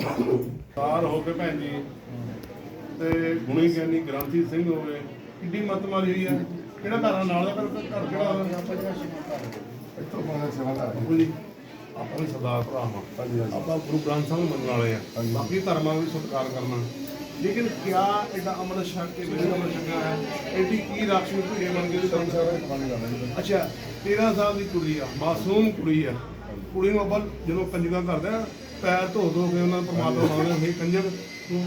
ਸਾਰ ਹੋ ਕੇ ਭੈਣ ਜੀ। ਤੇ ਗੁਣੀ ਗਿਆਨੀ ਗ੍ਰੰਥੀ ਸਿੰਘ ਹੋਵੇ। ਕਿੱਡੀ ਮੱਤ ਮਾਰੀ ਹੋਈ ਹੈ ਕਿਹੜਾ ਘਰ ਨਾਲ ਦਾ ਘਰ ਘਰ ਕਿਹੜਾ? ਇੱਥੋਂ ਬਾਪੂ ਜੀ ਆਪਾਂ ਸਰਦਾਰ ਗੁਰੂ ਗ੍ਰੰਥ ਸਾਹਿਬ ਨੂੰ ਮੰਨਣ ਵਾਲੇ ਆ। ਬਾਕੀ ਧਰਮਾਂ ਵੀ ਸਤਿਕਾਰ ਕਰਨਾ। ਲੇਕਿਨ ਕਿਆ ਐਡਾ ਅਮਰ ਛਕ ਕੇ ਮੇਰੇ ਅਮਰ ਛਕਿਆ ਹੈ ਐਡੀ ਕੀ ਰਾਖਸ਼ ਨੂੰ ਭੀੜੇ ਬਣ ਕੇ ਤੇ ਸਾਰਾ ਅੱਛਾ 13 ਸਾਲ ਦੀ ਕੁੜੀ ਆ। ਮਾਸੂਮ ਕੁੜੀ ਆ। ਕੁੜੀ ਨੂੰ ਆਪਾਂ ਜਦੋਂ ਕੰਜਕਾਂ ਕਰਦੇ ਆ ਪੈਰ ਧੋ ਧੋ ਕੇ ਉਹਨਾਂ ਨੂੰ ਪਰਮਾਤਮਾ ਮੰਗਦੇ ਹੈ ਕੰਜਕ ਤੂੰ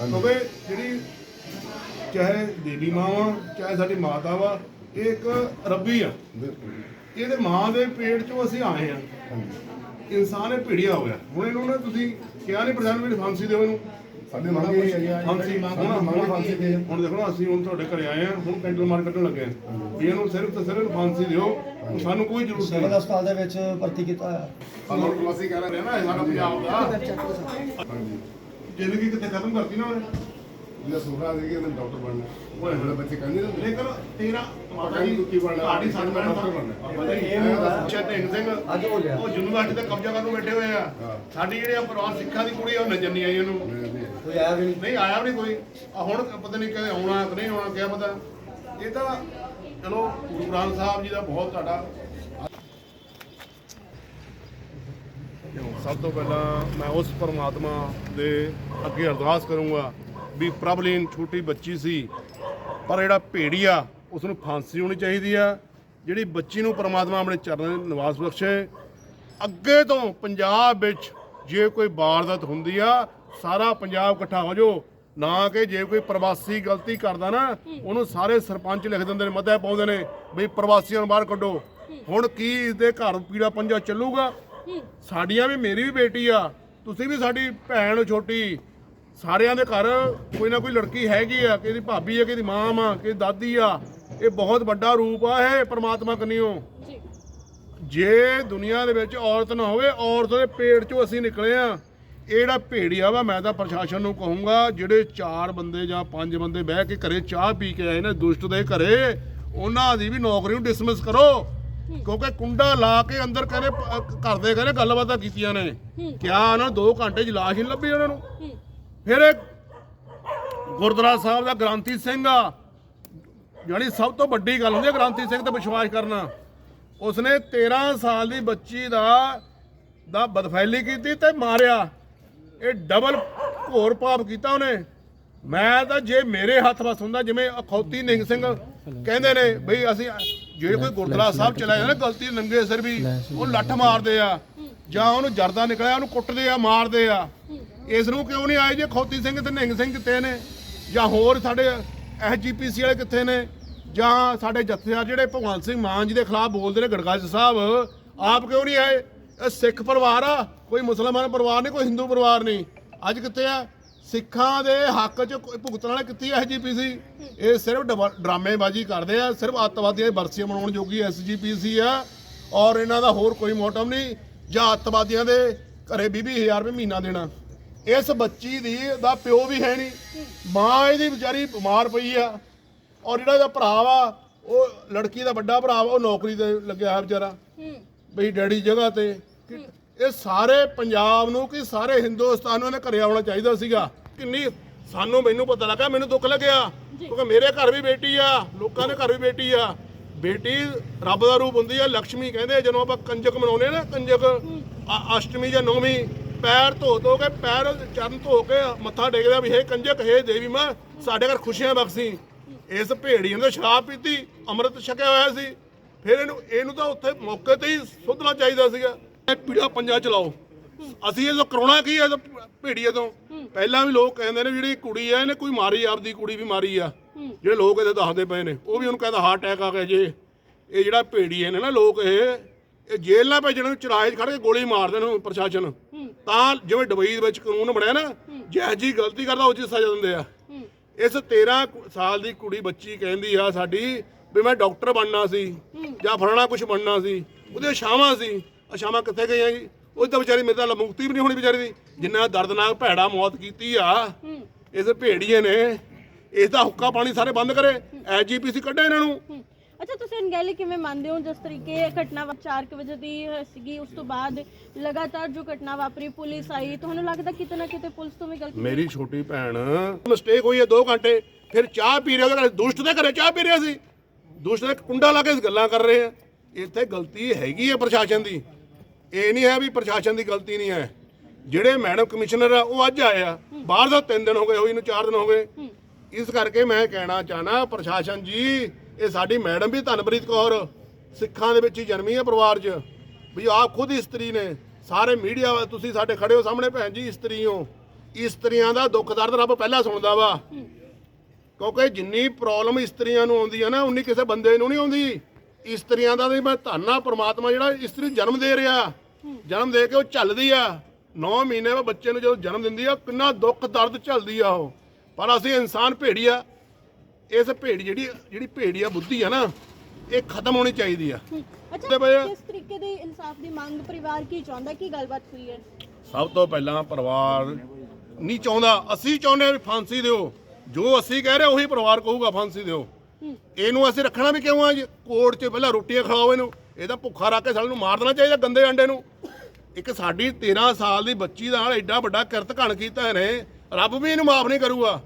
ਕਿਉਂਕਿ ਜਿਹੜੀ ਚਾਹੇ ਦੇਵੀ ਮਾਂ ਵਾ ਚਾਹੇ ਸਾਡੀ ਮਾਤਾ ਵਾ ਇਹ ਇੱਕ ਰੱਬੀ ਆ। ਇਹਦੇ ਮਾਂ ਦੇ ਪੇਟ ਚੋਂ ਅਸੀਂ ਆਏ ਆ। ਇਨਸਾਨ ਇਹ ਭਿੜਿਆ ਹੋ ਗਿਆ ਹੁਣ ਇਹਨੂੰ ਨਾ ਤੁਸੀਂ ਕਿਹਾ ਨਹੀਂ ਪ੍ਰਧਾਨ ਵੀ ਫਾਂਸੀ ਦਿਓ ਇਹਨੂੰ। ਸਾਡੇ ਮੰਗ ਇਹ ਹੈ ਜੀ। ਫਾਂਸੀ ਸਾਡੇ ਮੰਗ ਫਾਂਸੀ ਦੇ ਹੁਣ ਦੇਖੋ ਨਾ ਅਸੀਂ ਹੁਣ ਤੁਹਾਡੇ ਘਰੇ ਆਏ ਆ ਹੁਣ ਕੈਂਡਲ ਮਾਰ ਕੱਢਣ ਲੱਗੇ ਆ ਵੀ ਇਹਨੂੰ ਸਿਰਫ ਤੇ ਸਿਰਫ ਫਾਂਸੀ ਦਿਓ ਸਾਨੂੰ ਕੋਈ ਜ਼ਰੂਰਤ ਸਿਵਲ ਨਹੀਂ। ਹਸਪਤਾਲ ਦੇ ਵਿੱਚ ਭਰਤੀ ਕੀਤਾ ਹੋਇਆ। ਸਾਨੂੰ ਪ੍ਰਵਾਸੀ ਕਹਿ ਰਹੇ ਨਾ ਇਹ ਸਾਡਾ ਪੰਜਾਬ ਦਾ। ਹਾਂਜੀ। ਜ਼ਿੰਦਗੀ ਕਿਤੇ ਖਤਮ ਕਰਤੀ ਨਾ ਉਹਨੇ? ਜਿਹੜਾ ਸੁਭਾ ਦੇ ਕਿ ਉਹਨੇ ਡਾਕਟਰ ਬਣਨਾ। ਓਏ। ਉਹ ਬੱਚੇ ਕਹਿੰਦੇ ਨੇ ਲੇਕਿਨ ਤੇਰਾ ਮਾਤਾ ਜੀ ਕੀ ਬਣਨਾ? ਤੁਹਾਡੀ ਸਾਨੂੰ ਡਾਕਟਰ ਡਾਕਟਰ ਬਣਨਾ। ਬਣਨਾ ਇਹ ਮੁੰਡਾ ਚੈਤਨ ਸਿੰਘ। ਅੱਜ ਹੋ ਲਿਆ ਉਹ ਯੂਨੀਵਰਸਿਟੀ ਤੇ ਕਬਜ਼ਾ ਕਰਨ ਨੂੰ ਬੈਠੇ ਹੋਏ ਆ। ਹਾਂ। ਸਾਡੀ ਜਿਹੜੇ ਆ ਪਰਿਵਾਰ ਸਿੱਖਾਂ ਦੀ ਕੁੜੀ ਆ ਉਹ ਨਜ਼ਰ ਨਹੀਂ ਆਈ ਉਹਨੂੰ। ਕੋਈ ਆਇਆ ਵੀ ਨਹੀਂ? ਨਹੀਂ ਆਇਆ ਵੀ ਨਹੀਂ ਕੋਈ। ਆ ਹੁਣ ਪਤਾ ਨਹੀਂ ਕਦੇ ਆਉਣਾ ਕਿ ਨਹੀਂ ਆਉਣਾ ਕਿਆ ਪਤਾ। ਇਹ ਤਾਂ ਚਲੋ ਗੁਰੂ ਗ੍ਰੰਥ ਸਾਹਿਬ ਜੀ ਦਾ ਬਹੁਤ ਤੁਹਾਡਾ ਸਭ ਤੋਂ ਪਹਿਲਾਂ ਮੈਂ ਉਸ ਪਰਮਾਤਮਾ ਦੇ ਅੱਗੇ ਅਰਦਾਸ ਕਰੂੰਗਾ ਵੀ ਪ੍ਰਭਲੀਨ ਛੋਟੀ ਬੱਚੀ ਸੀ ਪਰ ਜਿਹੜਾ ਭੇੜੀਆ ਉਸ ਨੂੰ ਫਾਂਸੀ ਹੋਣੀ ਚਾਹੀਦੀ ਆ। ਜਿਹੜੀ ਬੱਚੀ ਨੂੰ ਪਰਮਾਤਮਾ ਆਪਣੇ ਚਰਨਾਂ 'ਚ ਨਿਵਾਸ ਬਖਸ਼ੇ ਅੱਗੇ ਤੋਂ ਪੰਜਾਬ ਵਿੱਚ ਜੇ ਕੋਈ ਵਾਰਦਾਤ ਹੁੰਦੀ ਆ, ਸਾਰਾ ਪੰਜਾਬ ਇਕੱਠਾ ਹੋ ਜਾਓ। ਨਾ ਕਿ ਜੇ ਕੋਈ ਪ੍ਰਵਾਸੀ ਗਲਤੀ ਕਰਦਾ ਨਾ, ਉਹਨੂੰ ਸਾਰੇ ਸਰਪੰਚ ਲਿਖ ਦਿੰਦੇ ਨੇ ਮੱਧੇ ਪਾਉਂਦੇ ਨੇ, ਵੀ ਪ੍ਰਵਾਸੀਆਂ ਨੂੰ ਬਾਹਰ ਕੱਢੋ। ਹੁਣ ਕੀ ਇਸ ਦੇ ਘਰ ਪੀੜਾ ਪੰਜਾ ਚੱਲੂਗਾ? ਸਾਡੀਆਂ ਵੀ, ਮੇਰੀ ਵੀ ਬੇਟੀ ਆ, ਤੁਸੀਂ ਵੀ ਸਾਡੀ ਭੈਣ ਛੋਟੀ, ਸਾਰਿਆਂ ਦੇ ਘਰ ਕੋਈ ਨਾ ਕੋਈ ਲੜਕੀ ਹੈਗੀ ਆ, ਕਿਹਦੀ ਭਾਬੀ ਆ, ਕਿਹਦੀ ਮਾਂ ਆ, ਕਿਹਦੀ ਦਾਦੀ ਆ, ਇਹ ਬਹੁਤ ਵੱਡਾ ਰੂਪ ਆ, ਇਹ ਪ੍ਰਮਾਤਮਾ ਕਨੀਓ। ਜੇ ਦੁਨੀਆ ਦੇ ਵਿੱਚ ਔਰਤ ਨਾ ਹੋਵੇ, ਔਰਤ ਦੇ ਪੇਟ ਚੋਂ ਅਸੀਂ ਨਿਕਲੇ ਆ। ਇਹ ਜਿਹੜਾ ਭੇੜੀਆ ਵਾ, ਮੈਂ ਤਾਂ ਪ੍ਰਸ਼ਾਸਨ ਨੂੰ ਕਹੂੰਗਾ, ਜਿਹੜੇ ਚਾਰ ਬੰਦੇ ਜਾਂ ਪੰਜ ਬੰਦੇ ਬਹਿ ਕੇ ਘਰੇ ਚਾਹ ਪੀ ਕੇ ਆਏ ਨੇ, ਦੁਸ਼ਟ ਦੇ ਘਰੇ, ਉਹਨਾਂ ਦੀ ਵੀ ਨੌਕਰੀ ਨੂੰ ਡਿਸਮਿਸ ਕਰੋ। ਕਿਉਂਕਿ ਕੁੰਡਾ ਲਾ ਕੇ ਅੰਦਰ ਕਹਿੰਦੇ ਪ- ਕਹਿੰਦੇ ਗੱਲਬਾਤਾਂ ਕੀਤੀਆਂ ਨੇ। ਕਿਆ ਉਹਨਾਂ 2 ਘੰਟੇ ਚ ਲਾਸ਼ ਨਹੀਂ ਲੱਭੀ ਉਹਨਾਂ ਨੂੰ। ਫਿਰ ਇਹ ਗੁਰਦੁਆਰਾ ਸਾਹਿਬ ਦਾ ਗ੍ਰਾਂਤੀ ਸਿੰਘ ਆ। ਜਿਹੜੀ ਸਭ ਤੋਂ ਵੱਡੀ ਗੱਲ ਹੁੰਦੀ ਹੈ ਗ੍ਰਾਂਤੀ ਸਿੰਘ ਤੇ ਵਿਸ਼ਵਾਸ ਕਰਨਾ। ਉਸਨੇ 13 ਸਾਲ ਦੀ ਬੱਚੀ ਦਾ ਦਾ ਬਦਫੈਲੀ ਕੀਤੀ ਤੇ ਮਾਰਿਆ। ਇਹ ਡਬਲ ਘੋਰ ਪਾਪ ਕੀਤਾ ਉਹਨੇ। ਮੈਂ ਤਾਂ ਜੇ ਮੇਰੇ ਹੱਥ ਵਸ ਹੁੰਦਾ ਜਿਵੇਂ ਅਖੌਤੀ ਨਿੰਗ ਸਿੰਘ ਕਹਿੰਦੇ ਨੇ ਬਈ ਅਸੀਂ ਜਿਹੜੇ ਕੋਈ ਗੁਰਦੁਆਰਾ ਸਾਹਿਬ ਚਲਾ ਜਾਂਦਾ ਨਾ ਗਲਤੀ ਨੰਗੇ ਸਿਰ ਵੀ ਉਹ ਲੱਠ ਮਾਰਦੇ ਆ। ਜਾਂ ਉਹਨੂੰ ਜਰਦਾ ਨਿਕਲਿਆ ਉਹਨੂੰ ਕੁੱਟਦੇ ਆ ਮਾਰਦੇ ਆ। ਇਸ ਨੂੰ ਕਿਉਂ ਨਹੀਂ ਆਏ ਜੇ ਖੌਤੀ ਸਿੰਘ ਤੇ ਨਿੰਗ ਸਿੰਘ ਕਿੱਥੇ ਨੇ? ਜਾਂ ਹੋਰ ਸਾਡੇ ਐਸਜੀਪੀਸੀ ਵਾਲੇ ਕਿੱਥੇ ਨੇ? ਜਾਂ ਸਾਡੇ ਜਥੇਦਾਰ ਜਿਹੜੇ ਭਗਵੰਤ ਸਿੰਘ ਮਾਨ ਜੀ ਦੇ ਖਿਲਾਫ ਬੋਲਦੇ ਨੇ ਗੜਗਾਜ ਸਾਹਿਬ, ਆਪ ਕਿਉਂ ਨਹੀਂ ਆਏ? ਇਹ ਸਿੱਖ ਪਰਿਵਾਰ ਆ, ਕੋਈ ਮੁਸਲਮਾਨ ਪਰਿਵਾਰ ਨਹੀਂ, ਕੋਈ ਹਿੰਦੂ ਪਰਿਵਾਰ ਨਹੀਂ। ਅੱਜ ਕਿੱਥੇ ਆ? ਸਿੱਖਾਂ ਦੇ ਹੱਕ 'ਚ ਕੋਈ ਭੁਗਤਣ ਵਾਲੇ ਕਿੱਥੇ ਐਸਜੀਪੀਸੀ ਇਹ ਸਿਰਫ ਡਬਾ- ਡਰਾਮੇਬਾਜ਼ੀ ਕਰਦੇ ਆ, ਸਿਰਫ ਅੱਤਵਾਦੀਆਂ ਦੀ ਬਰਸੀਆਂ ਮਨਾਉਣ ਜੋਗੀ ਐਸਜੀਪੀਸੀ ਆ, ਔਰ ਇਹਨਾਂ ਦਾ ਹੋਰ ਕੋਈ ਮੋਟਮ ਨਹੀਂ, ਜਾਂ ਅੱਤਵਾਦੀਆਂ ਦੇ ਘਰੇ 20000 ਰੁਪਏ ਮਹੀਨਾ ਦੇਣਾ। ਇਸ ਬੱਚੀ ਦੀ, ਦਾ ਪਿਓ ਵੀ ਹੈ ਨਹੀਂ। ਮਾਂ ਇਹਦੀ ਵਿਚਾਰੀ ਬਿਮਾਰ ਪਈ ਆ। ਔਰ ਜਿਹੜਾ ਇਹਦਾ ਭਰਾ ਵਾ ਉਹ ਲੜਕੀ ਦਾ ਵੱਡਾ ਭਰਾ ਵਾ ਉਹ ਨੌਕਰੀ ਤੇ ਲੱਗਿਆ ਹੈ ਵਿਚਾਰਾ। ਬਈ ਡੈਡੀ ਜਗ੍ਹਾ ਤੇ। ਕਿ ਇਹ ਸਾਰੇ ਪੰਜਾਬ ਨੂੰ ਕਿ ਸਾਰੇ ਹਿੰਦੁਸਤਾਨ ਨੂੰ ਇਹਨੇ ਘਰੇ ਆਉਣਾ ਚਾਹੀਦਾ ਸੀਗਾ। ਕਿੰਨੀ ਸਾਨੂੰ ਮੈਨੂੰ ਪਤਾ ਲੱਗਾ ਮੈਨੂੰ ਦੁੱਖ ਲੱਗਿਆ। ਕਿਉਂਕਿ ਮੇਰੇ ਘਰ ਵੀ ਬੇਟੀ ਆ ਲੋਕਾਂ ਦੇ ਘਰ ਵੀ ਬੇਟੀ ਆ। ਬੇਟੀ ਰੱਬ ਦਾ ਰੂਪ ਹੁੰਦੀ ਆ ਲక్ష్ਮੀ ਕਹਿੰਦੇ ਜਦੋਂ ਆਪਾਂ ਕੰਜਕ ਮਨਾਉਂਦੇ ਆ ਨਾ ਕੰਜਕ ਅਸ਼ਟਮੀ ਜਾਂ ਨੌਵੀਂ ਪੈਰ ਧੋ ਧੋ ਕੇ ਪੈਰ ਚਰਨ ਧੋ ਕੇ ਮੱਥਾ ਟੇਕਦਾ ਵੀ ਹੇ ਕੰਜਕ ਹੇ ਦੇਵੀ ਮਾਂ ਸਾਡੇ ਘਰ ਖੁਸ਼ੀਆਂ ਬਖਸ਼ੀ। ਇਸ ਭੇੜੀਆਂ ਨੇ ਸ਼ਰਾਬ ਪੀਤੀ ਅੰਮ੍ਰਿਤ ਛਕਿਆ ਹੋਇਆ ਸੀ। ਫਿਰ ਇਹਨੂੰ ਇਹਨੂੰ ਤਾਂ ਉੱਥੇ ਮੌਕੇ ਤੇ ਹੀ ਸੁਧਣਾ ਚਾਹੀਦਾ ਸੀਗਾ। ਪੀੜਾ ਪੰਜਾ ਚਲਾਓ। ਅਸੀਂ ਇਹ ਕਰਾਉਣਾ ਕੀ ਹੈ ਭੇੜੀਏ ਤੋਂ? ਪਹਿਲਾਂ ਵੀ ਲੋਕ ਕਹਿੰਦੇ ਨੇ ਜਿਹੜੀ ਕੁੜੀ ਆ ਇਹਨੇ ਕੋਈ ਮਾਰੀ ਆਪਦੀ ਕੁੜੀ ਵੀ ਮਾਰੀ ਆ। ਜਿਹੜੇ ਲੋਕ ਇਹਦੇ ਦੱਸਦੇ ਪਏ ਨੇ ਉਹ ਵੀ ਉਹਨੂੰ ਕਹਿੰਦਾ ਹਾਰਟ ਅਟੈਕ ਆ ਗਿਆ ਜੇ। ਇਹ ਜਿਹੜਾ ਭੇੜੀਏ ਨੇ ਨਾ ਲੋਕ ਇਹ ਇਹ ਜੇਲ੍ਹ ਨਾਲ ਭੇਜਣ ਨੂੰ ਚਰਾਏ ਖੜ ਕੇ ਗੋਲੀ ਮਾਰ ਦੇਣ ਨੂੰ ਪ੍ਰਸ਼ਾਸਨ ਤਾਂ ਜਿਵੇਂ ਦੁਬਈ ਵਿੱਚ ਕਾਨੂੰਨ ਬਣਿਆ ਨਾ ਜੈ ਜੀ ਗਲਤੀ ਕਰਦਾ ਉਹ 'ਚ ਸਜ਼ਾ ਦਿੰਦੇ ਆ। ਇਸ 13 ਕੁ- ਸਾਲ ਦੀ ਕੁੜੀ ਬੱਚੀ ਕਹਿੰਦੀ ਆ ਸਾਡੀ ਵੀ ਮੈਂ ਡਾਕਟਰ ਬਣਨਾ ਸੀ ਜਾਂ ਫਲਾਣਾ ਕੁਝ ਬਣਨਾ ਸੀ ਉਹਦੇ ਸ਼ਾਮਾਂ ਸੀ। ਆ ਸ਼ਾਮਾਂ ਕਿੱਥੇ ਗਈਆਂ ਜੀ? ਉਹ ਤਾਂ ਵਿਚਾਰੀ ਮੇਰੇ ਤਾਂ ਮੁਕਤੀ ਵੀ ਨਹੀਂ ਹੋਣੀ ਵਿਚਾਰੀ ਦੀ। ਜਿੰਨਾ ਦਰਦਨਾਕ ਭੈੜਾ ਮੌਤ ਕੀਤੀ ਆ ਇਸ ਭੇੜੀਏ ਨੇ ਇਸ ਦਾ ਹੁੱਕਾ ਪਾਣੀ ਸਾਰੇ ਬੰਦ ਕਰੇ। ਐਜੀਪੀਸੀ ਕੱਢੇ ਇਹਨਾਂ ਨੂੰ। ਅੱਛਾ ਤੁਸੀਂ ਅਣਗਹਿਲੀ ਕਿਵੇਂ ਮੰਨਦੇ ਹੋ? ਜਿਸ ਤਰੀਕੇ ਇਹ ਘਟਨਾ 4 ਵਜੇ ਦੀ ਸੀਗੀ ਉਸ ਤੋਂ ਬਾਅਦ ਲਗਾਤਾਰ ਜੋ ਘਟਨਾ ਵਾਪਰੀ ਪੁਲਿਸ ਆਈ। ਤੁਹਾਨੂੰ ਲੱਗਦਾ ਕਿਤੇ ਨਾ ਕਿਤੇ ਪੁਲਿਸ ਤੋਂ ਵੀ ਗਲਤੀ ਮੇਰੀ ਛੋਟੀ ਭੈਣ ਮਿਸਟੇਕ ਹੋਈ ਹੈ 2 ਘੰਟੇ। ਫਿਰ ਚਾਹ ਪੀ ਰਿਹਾ ਘਰੇ ਦੁਸ਼ਟ ਦੇ ਘਰੇ ਚਾਹ ਪੀ ਰਿਹਾ ਸੀ। ਦੁਸ਼ਟ ਦੇ ਕੁੰਡਾ ਲਾ ਕੇ ਗੱਲਾਂ ਕਰ ਰਹੇ ਆ ਇੱਥੇ ਗਲਤੀ ਹੈਗੀ ਹੈ ਪ੍ਰਸ਼ਾਸਨ ਦੀ। ਇਹ ਨਹੀਂ ਹੈ ਵੀ ਪ੍ਰਸ਼ਾਸਨ ਦੀ ਗਲਤੀ ਨਹੀਂ ਹੈ। ਜਿਹੜੇ ਮੈਡਮ ਕਮਿਸ਼ਨਰ ਆ ਉਹ ਅੱਜ ਆਏ ਆ। ਬਾਹਰ ਦਾ 3 ਦਿਨ ਹੋ ਗਏ ਹੋਈ ਨੂੰ 4 ਦਿਨ ਹੋ ਗਏ। ਇਸ ਕਰਕੇ ਮੈਂ ਕਹਿਣਾ ਚਾਹਨਾ ਪ੍ਰਸ਼ਾਸਨ ਜੀ ਇਹ ਸਾਡੀ ਮੈਡਮ ਵੀ ਧਨਪ੍ਰੀਤ ਕੌਰ ਸਿੱਖਾਂ ਦੇ ਵਿੱਚ ਹੀ ਜਨਮੀ ਹੈ ਪਰਿਵਾਰ 'ਚ। ਵੀ ਆਪ ਖੁਦ ਇਸਤਰੀ ਨੇ। ਸਾਰੇ ਮੀਡੀਆ ਤੁਸੀਂ ਸਾਡੇ ਖੜੇ ਹੋ ਸਾਹਮਣੇ ਭੈਣ ਜੀ, ਇਸਤਰੀ ਹੋ। ਇਸਤਰੀਆਂ ਦਾ ਦੁੱਖ ਦਰਦ ਰੱਬ ਪਹਿਲਾਂ ਸੁਣਦਾ ਵਾ। ਕਿਉਂਕਿ ਜਿੰਨੀ ਪ੍ਰੋਬਲਮ ਇਸਤਰੀਆਂ ਨੂੰ ਆਉਂਦੀ ਹੈ ਨਾ, ਉਨੀ ਕਿਸੇ ਬੰਦੇ ਨੂੰ ਨਹੀਂ ਆਉਂਦੀ। ਇਸਤਰੀਆਂ ਦਾ ਵੀ ਮੈਂ ਧੰਨਾ ਪ੍ਰਮਾਤਮਾ ਜਿਹੜਾ ਇਸਤਰੀ ਜਨਮ ਦੇ ਰਿਹਾ। ਜਨਮ ਦੇ ਕੇ ਉਹ ਚੱਲਦੀ ਆ। 9 ਮਹੀਨੇ ਬਾਅਦ ਬੱਚੇ ਨੂੰ ਜਦੋਂ ਜਨਮ ਦਿੰਦੀ ਆ, ਕਿੰਨਾ ਦੁੱਖ ਦਰਦ ਝੱਲਦੀ ਆ ਉਹ। ਪਰ ਅਸੀਂ ਇਨਸਾਨ ਭੇੜੀ ਆ। ਇਸ ਭੇੜੀ ਜਿਹੜੀ ਜਿਹੜੀ ਭੇੜੀ ਆ ਬੁੱਧੀ ਆ ਨਾ ਇਹ ਖਤਮ ਹੋਣੀ ਚਾਹੀਦੀ ਆ। ਅੱਛਾ ਤੇ ਕਿਸ ਤਰੀਕੇ ਦੇ ਇਨਸਾਫ ਦੀ ਮੰਗ ਪਰਿਵਾਰ ਕੀ ਚਾਹੁੰਦਾ? ਕੀ ਗੱਲਬਾਤ ਹੋਈ ਹੈ? ਸਭ ਤੋਂ ਪਹਿਲਾਂ ਪਰਿਵਾਰ ਨਹੀਂ ਚਾਹੁੰਦਾ। ਅਸੀਂ ਚਾਹੁੰਦੇ ਹਾਂ ਵੀ ਫਾਂਸੀ ਦਿਓ। ਜੋ ਅਸੀਂ ਕਹਿ ਰਹੇ ਉਹੀ ਪਰਿਵਾਰ ਕਹੂਗਾ ਫਾਂਸੀ ਦਿਓ। ਇਹਨੂੰ ਅਸੀਂ ਰੱਖਣਾ ਵੀ ਕਿਉਂ ਆ ਜੀ? ਕੋਰਟ 'ਚ ਪਹਿਲਾਂ ਰੋਟੀਆਂ ਖਿਲਾਓ ਇਹਨੂੰ। ਇਹਦਾ ਭੁੱਖਾ ਰੱਖ ਕੇ ਸਾਨੂੰ ਨੂੰ ਮਾਰ ਦੇਣਾ ਚਾਹੀਦਾ ਗੰਦੇ ਅੰਡੇ ਨੂੰ। ਇੱਕ ਸਾਡੀ 13 ਸਾਲ ਦੀ ਬੱਚੀ ਦਾ ਨਾਲ ਐਡਾ ਵੱਡਾ ਕਿਰਤ ਘਣ ਕੀਤਾ ਇਹਨੇ ਰੱਬ ਵੀ ਇਹਨੂੰ ਮਾਫ ਨਹੀਂ ਕਰੂਗਾ।